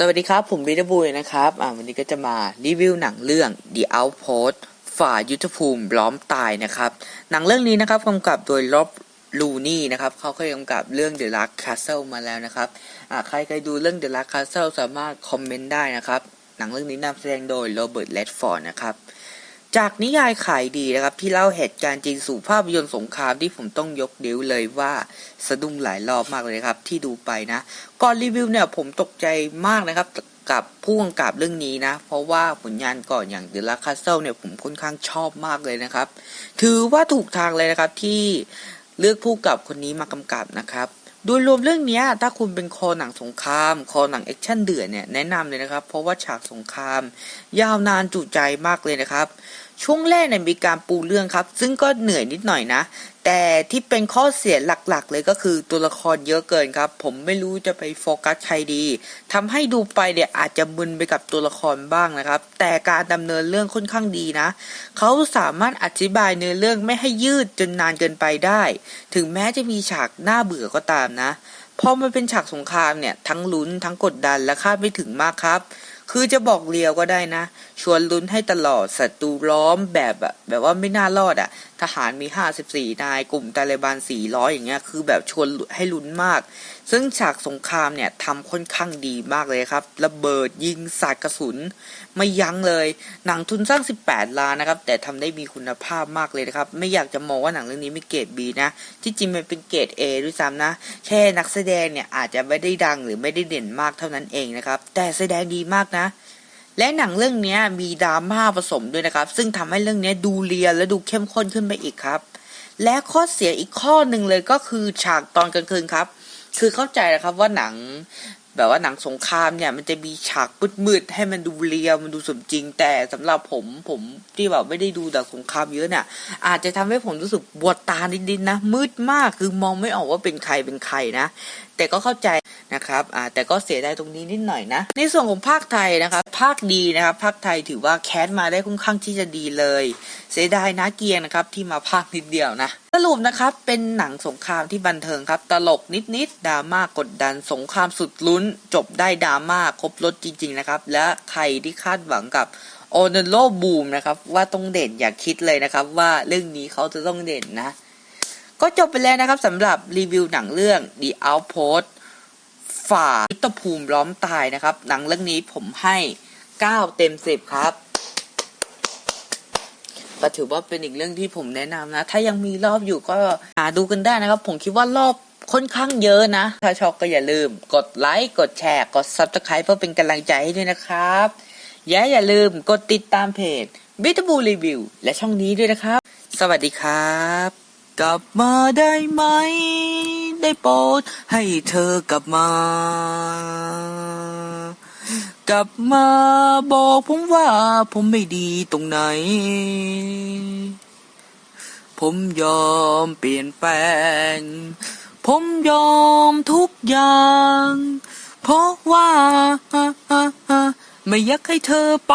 สวัสดีครับ ผมวิทบุยนะครับ อ่าวันนี้ก็จะมารีวิวหนังเรื่อง The Outpost ฝ่ายุทธภูมิล้อมตายนะครับ หนังเรื่องนี้นะครับกำกับโดยล็อบลูนี่นะครับเขาเคยกำกับเรื่อง The Last Castle มาแล้วนะครับอ่าใครเคยดูเรื่อง The Last Castle สามารถคอมเมนต์ได้นะครับ หนังเรื่องนี้นำแสดงโดยโรเบิร์ตเลดฟอร์ดนะครับ จากนิยายขายดีนะครับ ที่เล่าเหตุการณ์จริงสู่ภาพยนตร์สงครามที่ผมต้องยกเดิ้วเลยว่าสะดุ้งหลายรอบมากเลยครับ ที่ดูไปนะก่อนรีวิวเนี่ยผมตกใจมากนะครับกับผู้กำกับเรื่องนี้นะ เพราะว่าผลงานก่อนอย่าง The Last Castle เนี่ยผมค่อนข้างชอบมากเลยนะครับ ถือว่าถูกทางเลยนะครับที่เลือกผู้กำกับคนนี้มากำกับนะครับโดยรวมเรื่องนี้ถ้าคุณเป็นคอหนังสงคราม คอหนังแอคชั่นเดือดเนี่ยแนะนำเลยนะครับ เพราะว่าฉากสงคราม ยาวนานจุใจมากเลยนะครับ ช่วงแรกเนี่ยมีการปูเรื่องครับ ซึ่งก็เหนื่อยนิดหน่อยนะ แต่ที่เป็นข้อเสียหลักๆ เลยก็คือตัวละครเยอะเกินครับ ผมไม่รู้จะไปโฟกัสใครดีทำให้ดูไปเนี่ยอาจจะมึนไปกับตัวละครบ้างนะครับ แต่การดำเนินเรื่องค่อนข้างดีนะ เขาสามารถอธิบายเนื้อเรื่องไม่ให้ยืดจนนานเกินไปได้ ถึงแม้จะมีฉากน่าเบื่อก็ตามนะพอมันเป็นฉากสงครามเนี่ยทั้งลุ้นทั้งกดดันและคาดไม่ถึงมากครับ คือจะบอกเรียวก็ได้นะ ชวนลุ้นให้ตลอดศัตรูล้อมแบบอะแบบว่าไม่น่ารอดอะทหารมี54นายกลุ่มตาเลบัน400อย่างเงี้ยคือแบบชวนให้ลุ้นมาก ซึ่งฉากสงครามเนี่ยทำค่อนข้างดีมากเลยครับ ระเบิดยิงสาดกระสุน ไม่ยั้งเลย หนังทุนสร้าง 18 ล้านนะครับ แต่ทำได้มีคุณภาพมากเลยนะครับ ไม่อยากจะมองว่าหนังเรื่องนี้ไม่เกรด B นะ ที่จริงมันเป็นเกรด A ด้วยซ้ำนะ แค่นักแสดงเนี่ยอาจจะไม่ได้ดังหรือไม่ได้เด่นมากเท่านั้นเองนะครับ แต่แสดงดีมากนะและหนังเรื่องนี้มีดราม่าผสมด้วยนะครับ ซึ่งทำให้เรื่องนี้ดูเรียนและดูเข้มข้นขึ้นไปอีกครับ และข้อเสียอีกข้อหนึ่งเลยก็คือฉากตอนกลางคืนครับ คือเข้าใจนะครับว่าหนัง แบบว่าหนังสงครามเนี่ย มันจะมีฉากมืดๆให้มันดูเรียลมันดูสมจริง แต่สำหรับผมผมที่แบบไม่ได้ดูหนังสงครามเยอะเนี่ยอาจจะทำให้ผมรู้สึกปวดตานิดๆนะ มืดมากคือมองไม่ออกว่าเป็นใครเป็นใครนะแต่ก็เข้าใจนะครับอ่าแต่ก็เสียดายตรงนี้นิดหน่อยนะ ในส่วนของภาคไทยนะครับภาคดีนะครับภาคไทยถือว่าแคสมาได้ค่อนข้างที่จะดีเลย เสียดายนะเกียงนะครับที่มาภาคนิดเดียวนะ รุปนะครับ เป็นหนังสงครามที่บันเทิงครับ ตลกนิดๆดราม่ากดดันสงครามสุดลุ้น จบได้ดราม่าครบรถจริง ๆ นะครับ และใครที่คาดหวังกับโอเนโลบูมนะครับว่าต้องเด่นอย่าคิดเลยนะครับ ว่าเรื่องนี้เขาจะต้องเด่นนะ ก็จบไปแล้วนะครับสำหรับรีวิวหนังเรื่อง The Outpost ฝ่ายุทธภูมิล้อมตายนะครับ หนังเรื่องนี้ผมให้ 9 เต็ม 10 ครับ ก็ถือว่าเป็นอีกเรื่องที่ผมแนะนำนะ ถ้ายังมีรอบอยู่ก็หาดูกันได้นะครับ ผมคิดว่ารอบค่อนข้างเยอะนะ ถ้าชอบก็อย่าลืม กดไลค์ กดแชร์ กด Subscribe เพื่อเป็นกำลังใจให้ด้วยนะครับอย่าอย่าลืมกดติดตามเพจ b i t a b l e Review และช่องนี้ด้วยนะครับ สวัสดีครับ กลับมาได้ไหม ได้โปรดให้เธอกลับมา กลับมาบอกผมว่าผมไม่ดีตรงไหน ผมยอมเปลี่ยนแปลง ผมยอมทุกอย่าง เพราะว่า ไม่อยากให้เธอไป